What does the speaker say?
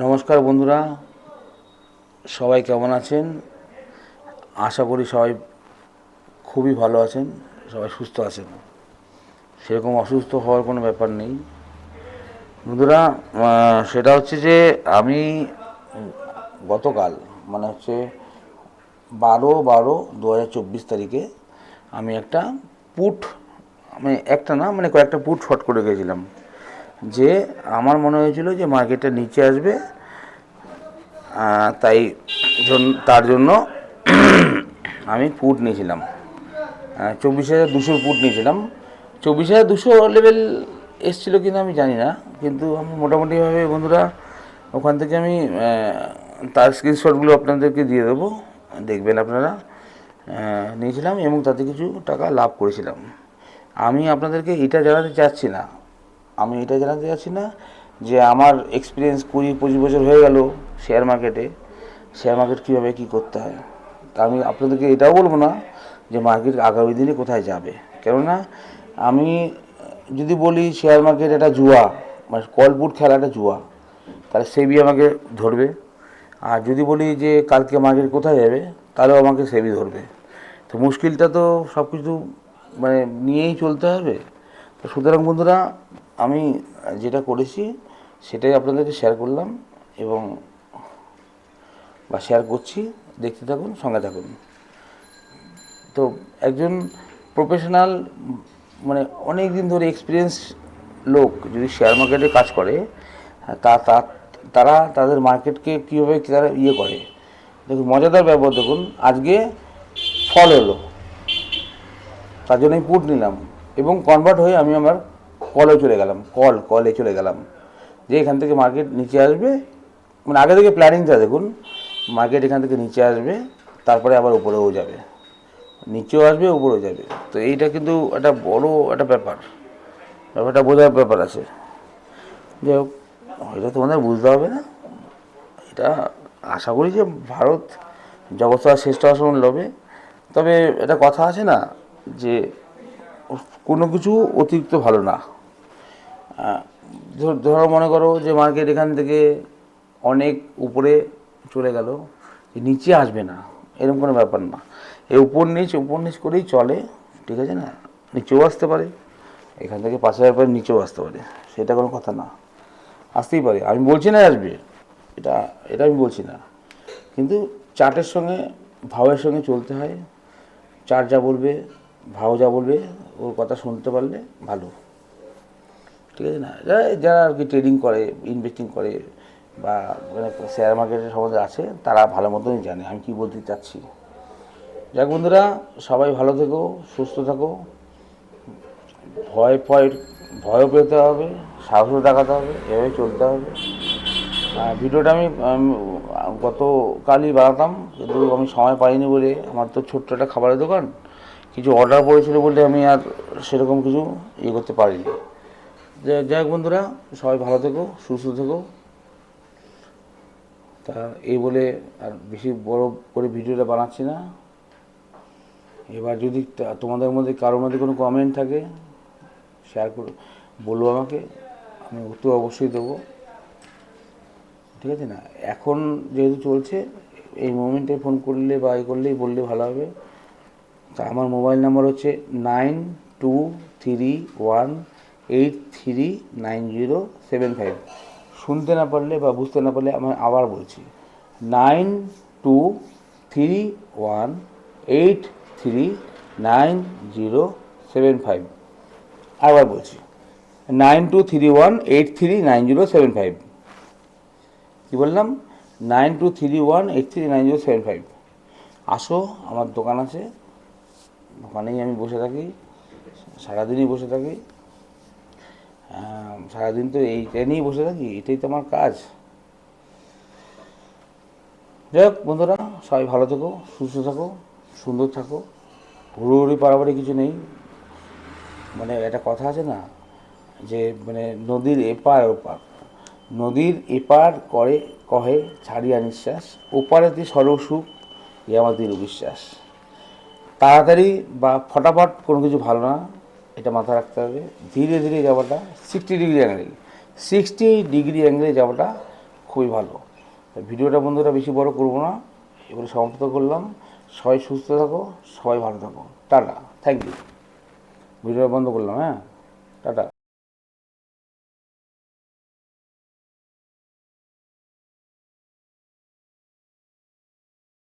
নমস্কার বন্ধুরা, সবাই কেমন আছেন? আশা করি সবাই খুবই ভালো আছেন, সবাই সুস্থ আছেন। সেরকম অসুস্থ হওয়ার কোনো ব্যাপার নেই। বন্ধুরা সেটা হচ্ছে যে আমি গতকাল মানে হচ্ছে বারো বারো দু হাজার চব্বিশ তারিখে আমি একটা পুট মানে একটা না মানে কয়েকটা পুট শর্ট করে গেছিলাম। যে আমার মনে হয়েছিল যে মার্কেটটা নিচে আসবে তাই তার জন্য আমি পুট নিয়েছিলাম। চব্বিশ হাজার দুশোর পুট নিয়েছিলাম। চব্বিশ হাজার দুশো লেভেল এসেছিল কিনা আমি জানি না, কিন্তু আমি মোটামুটিভাবে বন্ধুরা, ওখান থেকে আমি তার স্ক্রিনশটগুলো আপনাদেরকে দিয়ে দেবো, দেখবেন আপনারা। নিয়েছিলাম এবং তাতে কিছু টাকা লাভ করেছিলাম। আমি আপনাদেরকে এটা জানাতে চাচ্ছি না আমি এটা জানাতে চাচ্ছি না যে আমার এক্সপিরিয়েন্স কুড়ি, পঁচিশ বছর হয়ে গেল শেয়ার মার্কেটে শেয়ার মার্কেট কীভাবে কী করতে হয়? তা আমি আপনাদেরকে এটাও বলব না যে মার্কেট আগামী দিনে কোথায় যাবে। কেননা আমি যদি বলি শেয়ার মার্কেট একটা জুয়া মানে কলপুট খেলা একটা জুয়া, তাহলে সেবি আমাকে ধরবে। আর যদি বলি যে কালকে মার্কেট কোথায় যাবে, তাহলেও আমাকে সেবি ধরবে। তো মুশকিলটা তো সব কিছু মানে নিয়েই চলতে হবে। তো সুতরাং বন্ধুরা আমি যেটা করেছি, সেটাই আপনাদেরকে শেয়ার করলাম এবং বা শেয়ার করছি। দেখতে থাকুন, সঙ্গে থাকুন। তো একজন প্রফেশনাল মানে অনেক দিন ধরে এক্সপিরিয়েন্স লোক যদি শেয়ার মার্কেটে কাজ করে, তা তারা তাদের মার্কেটকে কীভাবে তারা ইয়ে করে? দেখুন, মজাদার ব্যবহার দেখুন, আজকে ফল হলো তার জন্য আমি পুট নিলাম এবং কনভার্ট হয়ে আমি আমার কলে চলে গেলাম কল কলে চলে গেলাম। যে এখান থেকে মার্কেট নিচে আসবে মানে আগে থেকে প্ল্যানিংটা দেখুন মার্কেট এখান থেকে নিচে আসবে, তারপরে আবার উপরেও যাবে। নিচেও আসবে, উপরেও যাবে। তো এইটা কিন্তু একটা বড় একটা ব্যাপার। ব্যাপারটা বোঝার ব্যাপার আছে। যাই হোক, এটা তোমাদের বুঝতে হবে না। এটা আশা করি যে ভারত জগৎসভা শ্রেষ্ঠ আসন লবে। তবে এটা কথা আছে না, যে কোনো কিছু অতিরিক্ত ভালো না। ধর- মনে করো যে মার্কেট এখান থেকে অনেক উপরে চলে গেল নিচে আসবে না, এরকম কোনো ব্যাপার না। এই উপর নিচ উপর নিচ করেই চলে, ঠিক আছে না? নিচেও আসতে পারে, এখান থেকে পাঁচ হাজার পরে নিচেও আসতে পারে, সেটা কোনো কথা না। আসতেই পারে, আমি বলছি না আসবে, এটা এটা আমি বলছি না। কিন্তু চার্টের সঙ্গে ভাবের সঙ্গে চলতে হয় চার্ট যা বলবে, ভাও যা বলবে, ওর কথা শুনতে পারলে ভালো। ঠিক আছে না? যারা আর কি ট্রেডিং করে ইনভেস্টিং করে, বা মানে শেয়ার মার্কেটের সম্বন্ধে আছে, তারা ভালো মতনই জানে। আমি কি বলতে চাচ্ছি? যাক বন্ধুরা, সবাই ভালো থেকো, সুস্থ থাকো। ভয় ভয় ভয়ও পেতে হবে, সাহসও দেখাতে হবে, এভাবে চলতে হবে। ভিডিওটা আমি গতকালই বানাতাম, কিন্তু আমি সময় পাইনি বলে আমার তো ছোট্ট একটা খাবারের দোকান, কিছু অর্ডার পড়েছিল বলে আমি আর সেরকম কিছু ইয়ে করতে পারিনি। যাই হোক বন্ধুরা, সবাই ভালো থেকো, সুস্থ থেকো। তা এই বলে আর বেশি বড় করে ভিডিওটা বানাচ্ছি না। এবার যদি তোমাদের মধ্যে কারোর মধ্যে কোনো কমেন্ট থাকে শেয়ার করে বলব আমাকে, আমি উত্তর অবশ্যই দেবো। ঠিক আছে না? এখন যেহেতু চলছে, এই মোমেন্টে ফোন করলে বা এ করলেই বললে ভালো হবে। তা আমার মোবাইল নাম্বার হচ্ছে nine two three one eight three nine zero seven five শুনতে না পারলে বা বুঝতে না পারলে আমি আবার বলছি। Nine two three one eight three nine zero seven five আবার বলছি। Nine two three one eight three nine zero seven five কী বললাম? Nine two three one eight three nine zero seven five আসো, আমার দোকান আছে। দোকানেই আমি বসে থাকি। সারাদিনই বসে থাকি। সারাদিন তো এইটা নিয়েই বসে থাকি, এটাই তো আমার কাজ। যাই হোক, বন্ধুরা, সবাই ভালো থেকো, সুস্থ থাকো, সুন্দর থাকো। হুড়োহুড়ি পারাবাড়ি কিছু নেই। মানে একটা কথা আছে না, যে মানে নদীর এপার ওপার। নদীর এপার করে, কহে ছাড়িয়া নিঃশ্বাস ওপারেতে সর্বসুখ এ আমার দৃঢ় বিশ্বাস। তাড়াতাড়ি বা ফটাফট কোনো কিছু ভালো না। এটা মাথায় রাখতে হবে। ধীরে ধীরে যাওয়াটা sixty degree angle sixty degree অ্যাঙ্গেলে যাওয়াটা খুবই ভালো। ভিডিওটা বন্ধুরা বেশি বড় করব না এবারে সমাপ্ত করলাম। সবাই সুস্থ থাকো, সবাই ভালো থাকো। টাটা থ্যাংক ইউ ভিডিওটা বন্ধ করলাম হ্যাঁ? টাটা।